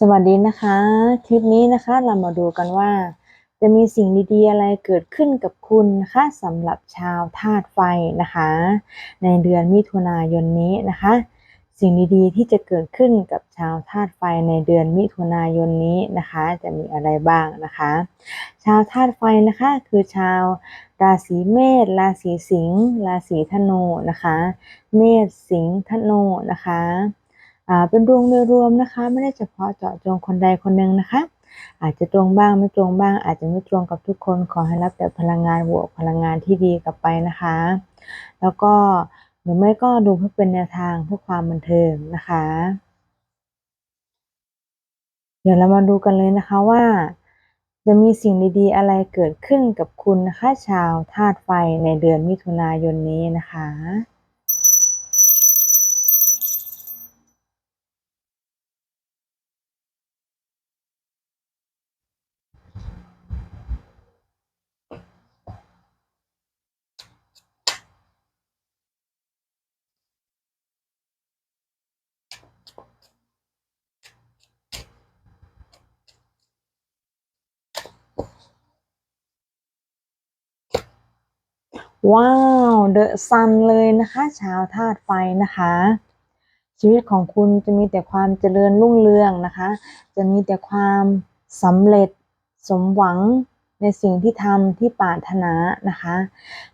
สวัสดีนะคะ คลิปนี้นะคะเรามาดูกันว่า จะมีสิ่งดีๆอะไรเกิดขึ้นกับคุณนะคะสำหรับชาวธาตุไฟนะคะ ในเดือนมิถุนายนนี้นะคะ สิ่งดีๆที่จะเกิดขึ้นกับชาวธาตุไฟในเดือนมิถุนายนนี้นะคะ จะมีอะไรบ้างนะคะ ชาวธาตุไฟนะคะคือชาวราศีเมษราศีสิงห์ราศีธนูนะคะ เมษสิงห์ธนูนะคะ เป็นดวงโดยรวมนะคะ ไม่ได้เฉพาะเจาะจงคนใดคนหนึ่งนะคะ อาจจะตรงบ้างไม่ตรงบ้าง อาจจะไม่ตรงกับทุกคนขอให้รับแต่พลังงานบวกพลังงานที่ดีกลับไปนะคะ แล้วก็หรือไม่ก็ดูเพื่อเป็นแนวทางเพื่อความบันเทิงนะคะ เดี๋ยวเรามาดูกันเลยนะคะว่า จะมีสิ่งดีๆ อะไรเกิดขึ้นกับคุณนะคะ ชาวธาตุไฟในเดือนมิถุนายนนี้นะคะ ว้าวเดอะซันเลยนะคะ ชาวธาตุไฟนะคะ ชีวิตของคุณจะมีแต่ความเจริญรุ่งเรืองนะคะ จะมีแต่ความสำเร็จสมหวังในสิ่งที่ทำที่ปรารถนานะคะ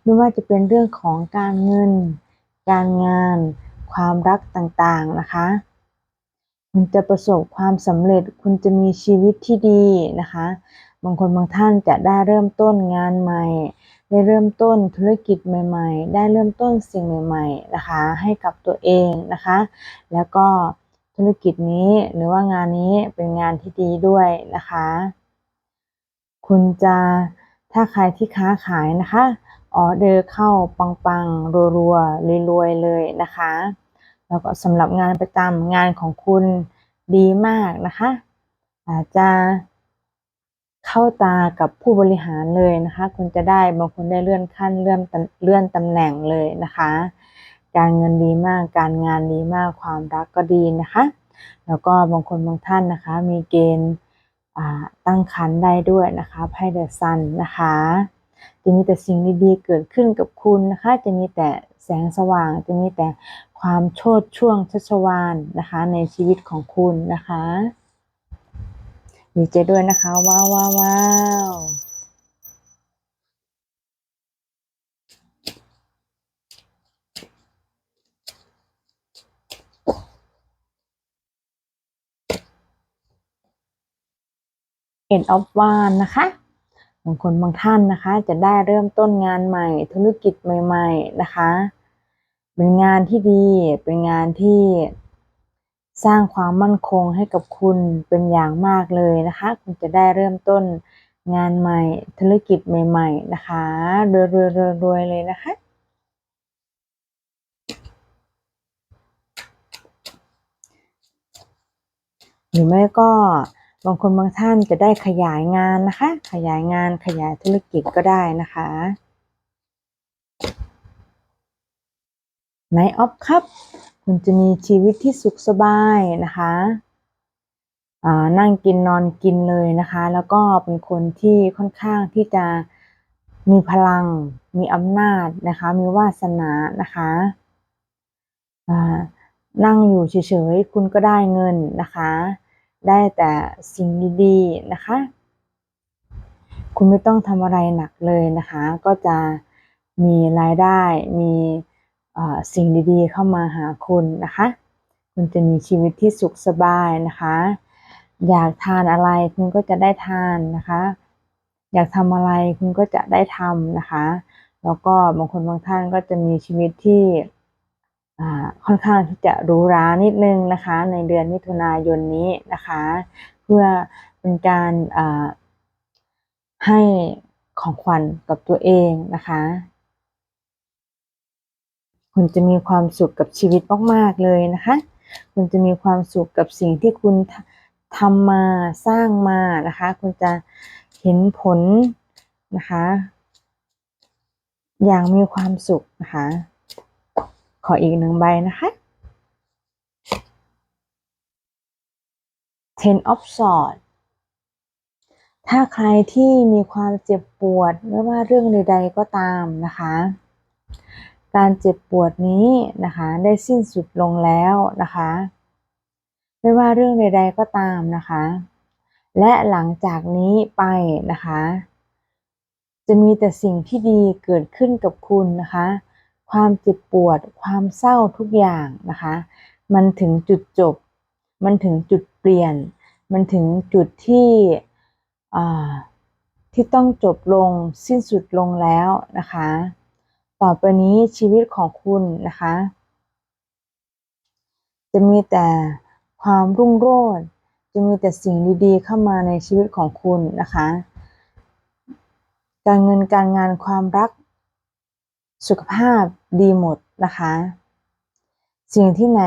ไม่ว่าจะเป็นเรื่องของการเงิน การงาน ความรักต่างๆนะคะคุณจะประสบความสำเร็จคุณจะมีชีวิตที่ดีนะคะ บางคนบางท่านจะได้เริ่มต้นงานใหม่ ได้เริ่มต้นธุรกิจใหม่ ๆ ได้เริ่มต้นสิ่งใหม่ๆนะคะให้กับตัวเองนะคะ แล้วก็ธุรกิจนี้หรือว่างานนี้เป็นงานที่ดีด้วยนะคะ คุณจะถ้าใครที่ค้าขายนะคะออเดอร์เข้าปังๆรัวๆรวยๆเลยนะคะแล้วก็สำหรับงานประจำงานของคุณดีมากนะคะ อาจจะ เข้าตากับผู้บริหารเลยนะคะ คุณจะได้บางคนได้เลื่อนขั้นเลื่อนเลื่อนตำแหน่งเลยนะคะ การเงินดีมาก การงานดีมากความรักก็ดีนะคะ แล้วก็บางคนบางท่านนะคะ มีเกณฑ์ตั้งครรภ์ได้ด้วยนะคะไพ่เดอะซันนะคะ จะมีแต่สิ่งดีๆเกิดขึ้นกับคุณนะคะ จะมีแต่แสงสว่าง จะมีแต่ความโชดช่วงชัชวานนะคะ ในชีวิตของคุณนะคะ ดีใจด้วยนะคะ ว้าวว้าวว้าวเอ็นออฟวานนะคะบางคนบางท่านนะคะ จะได้เริ่มต้นงานใหม่ ธุรกิจใหม่ ๆ นะคะ เป็นงานที่ดีเป็นงานที่ สร้างความมั่นคงให้กับคุณเป็นอย่างมากเลยนะคะ คุณจะได้เริ่มต้นงานใหม่ธุรกิจใหม่ ๆ นะคะรวยรวยรวยรวยเลยนะคะ หรือไม่ก็บางคนบางท่านจะได้ขยายงานนะคะ ขยายงานขยายธุรกิจก็ได้นะคะไนออฟครับ คุณจะมีชีวิตที่สุขสบายนะคะอ่านั่งกินนอนกินเลยนะคะ แล้วก็เป็นคนที่ค่อนข้างที่จะมีพลัง มีอำนาจนะคะ มีวาสนานะคะอ่านั่งอยู่เฉยๆ คุณก็ได้เงินนะคะ ได้แต่สิ่งดีๆนะคะ คุณไม่ต้องทำอะไรหนักเลยนะคะ ก็จะมีรายได้ มี สิ่งดีๆ เข้ามาหาคุณนะคะ คุณจะมีชีวิตที่สุขสบายนะคะ อยากทานอะไรคุณก็จะได้ทานนะคะ อยากทำอะไรคุณก็จะได้ทำนะคะ แล้วก็บางคนบางท่านก็จะมีชีวิตที่ค่อนข้างที่จะรูหรานิดนึงนะคะ ในเดือนมิถุนายนนี้นะคะ เพื่อเป็นการให้ของขวัญกับตัวเองนะคะ คุณจะมีความสุขกับชีวิตมากๆเลยนะคะ คุณจะมีความสุขกับสิ่งที่คุณทำมาสร้างมานะคะ คุณจะเห็นผลนะคะ อย่างมีความสุขนะคะ ขออีกหนึ่งใบนะคะ ten of swords ถ้าใครที่มีความเจ็บปวดไม่ว่าเรื่องใด ๆ ก็ตามนะคะ การเจ็บปวดนี้นะคะได้สิ้นสุดลงแล้วนะคะ ไม่ว่าเรื่องใด ๆก็ตามนะคะ และหลังจากนี้ไปนะคะ จะมีแต่สิ่งที่ดีเกิดขึ้นกับคุณนะคะ ความเจ็บปวด ความเศร้าทุกอย่างนะคะ มันถึงจุดจบ มันถึงจุดเปลี่ยน มันถึงจุดที่ที่ต้องจบลงสิ้นสุดลงแล้วนะคะ ต่อไปนี้ชีวิตของคุณนะคะ จะมีแต่ความรุ่งโรจน์จะมีแต่สิ่งดีๆ เข้ามาในชีวิตของคุณนะคะ การเงินการงานความรัก สุขภาพดีหมดนะคะ สิ่งที่ไหน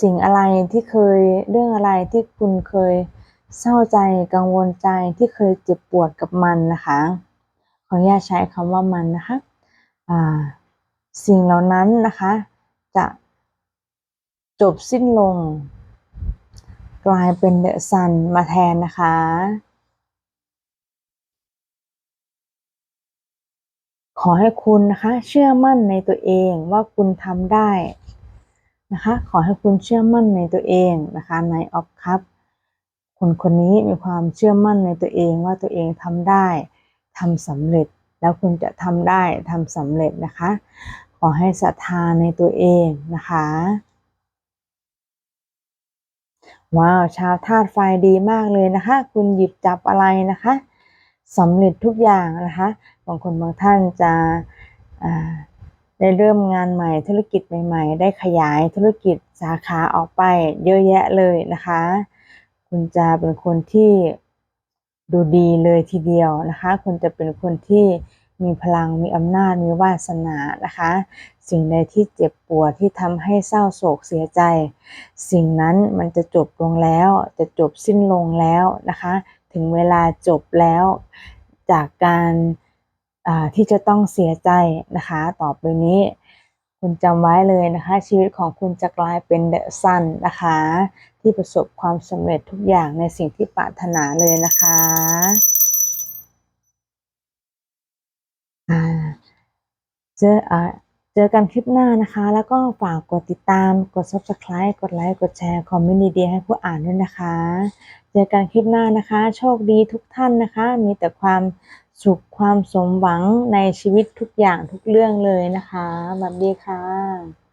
สิ่งอะไรที่เคยเรื่องอะไรที่คุณเคยเศร้าใจกังวลใจที่เคยเจ็บปวดกับมันนะคะ ขออนุญาตใช้คำว่ามันนะคะ สิ่งเหล่านั้นนะคะ จะจบสิ้นลง กลายเป็นเดอะซันมาแทนนะคะ ขอให้คุณนะคะเชื่อมั่นในตัวเองว่าคุณทำได้นะคะ ขอให้คุณเชื่อมั่นในตัวเองนะคะในออฟคัพคนคนนี้มีความเชื่อมั่นในตัวเองว่าตัวเองทำได้ทำสำเร็จ แล้วคุณจะทำได้ทำสำเร็จนะคะ ขอให้ศรัทธาในตัวเองนะคะว้าวชาวธาตุไฟดีมากเลยนะคะ คุณหยิบจับอะไรนะคะสำเร็จทุกอย่างนะคะบางคนบางท่านจะได้เริ่มงานใหม่ธุรกิจใหม่ ๆ ได้ขยายธุรกิจสาขาออกไปเยอะแยะเลยนะคะ คุณจะเป็นคนที่ดูดีเลยทีเดียวนะคะ คุณจะเป็นคนที่ มีพลังมีอำนาจมีวาสนานะคะ สิ่งใดที่เจ็บปวดที่ทำให้เศร้าโศกเสียใจ สิ่งนั้นมันจะจบลงแล้วจะจบสิ้นลงแล้วนะคะ ถึงเวลาจบแล้วจากการที่จะต้องเสียใจนะคะ ต่อไปนี้ คุณจำไว้เลยนะคะ ชีวิตของคุณจะกลายเป็นเดอะซันนะคะ ที่ประสบความสำเร็จทุกอย่างในสิ่งที่ปรารถนาเลยนะคะ เจอเจอกันคลิปหน้านะคะ แล้วก็ฝากกดติดตาม กด subscribe กดไลค์ กดแชร์ คอมเมนต์ดีๆให้ผู้อ่านด้วยนะคะ เจอกันคลิปหน้านะคะ โชคดีทุกท่านนะคะ มีแต่ความสุขความสมหวังในชีวิตทุกอย่างทุกเรื่องเลยนะคะสวัสดีค่ะ